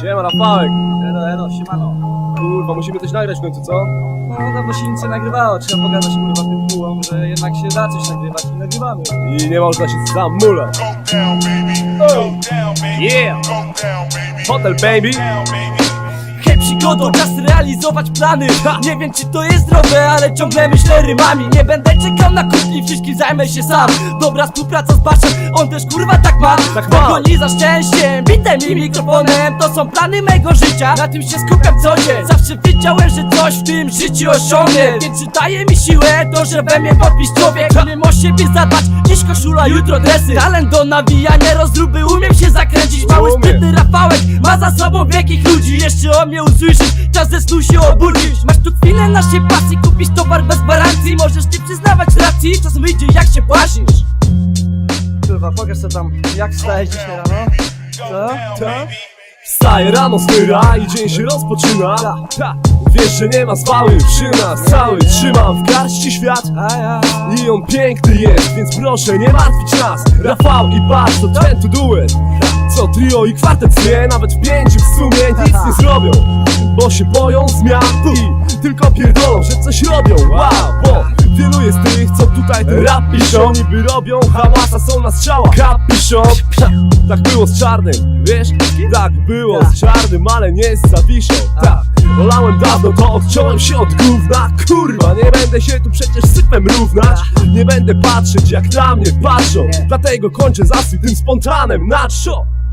Siema Rafałek. Elo, elo, siemano. Kurwa, musimy coś nagrać w końcu, co? No, dawno się nic nie nagrywało, trzeba pogadać kurwa tym bułą, że jednak się da coś nagrywać i nagrywamy. I nie można się zamulać. Go down, baby. Go down, baby. Yeah. Go down, baby. Hotel baby. Przygodo, czas realizować plany. Nie wiem czy to jest zdrowe, ale ciągle myślę rymami. Nie będę czekał na kumpli, wszystkim zajmę się sam. Dobra współpraca z Baszem, on też kurwa tak ma. Tak ma. Pogoni za szczęściem, bitem i mikrofonem To są plany mego życia, na tym się skupiam co dzień. Zawsze wiedziałem, że coś w tym życiu osiągnę. Więc czy daje mi siłę to, że we mnie podpisz człowiek. Umiem o siebie zadbać, dziś koszula, jutro dresy. Talent do nawijania rozruby, umiem się zakręcić. Mały sprytny Rafałek ma za sobą wielkich ludzi Jeszcze o mnie usłyszysz, czas ze snu się obudzić Masz tu chwilę naszej pasji, kupić towar bez gwarancji Możesz nie przyznawać racji, czas wyjdzie jak się płacisz Kurwa, pokaż co tam, jak wstajesz dzisiaj rano? Co? Co? Wstaje rano styra i dzień się rozpoczyna. Ta. Wiesz, że nie ma zwały przy nas cały. Trzymam w garści świat. I on piękny jest, więc proszę nie martwić nas Rafał i Bas to ten tu duet Co trio i kwartet nie, nawet w pięciu w sumie nic nie zrobią. Bo się boją zmian i tylko pierdolą, że coś robią. Wow, bo wielu jest tych, co tutaj ten rap piszą. Niby robią, hałasa są na strzałach. Kapiszą, tak było z czarnym, wiesz? Tak było z czarnym, ale nie z zawiszą. Tak, olałem dawno, to odciąłem się od gówna. Kurwa, nie będę się tu przecież sypem równać. Nie będę patrzeć jak na mnie patrzą. Dlatego kończę zastój tym spontanem na show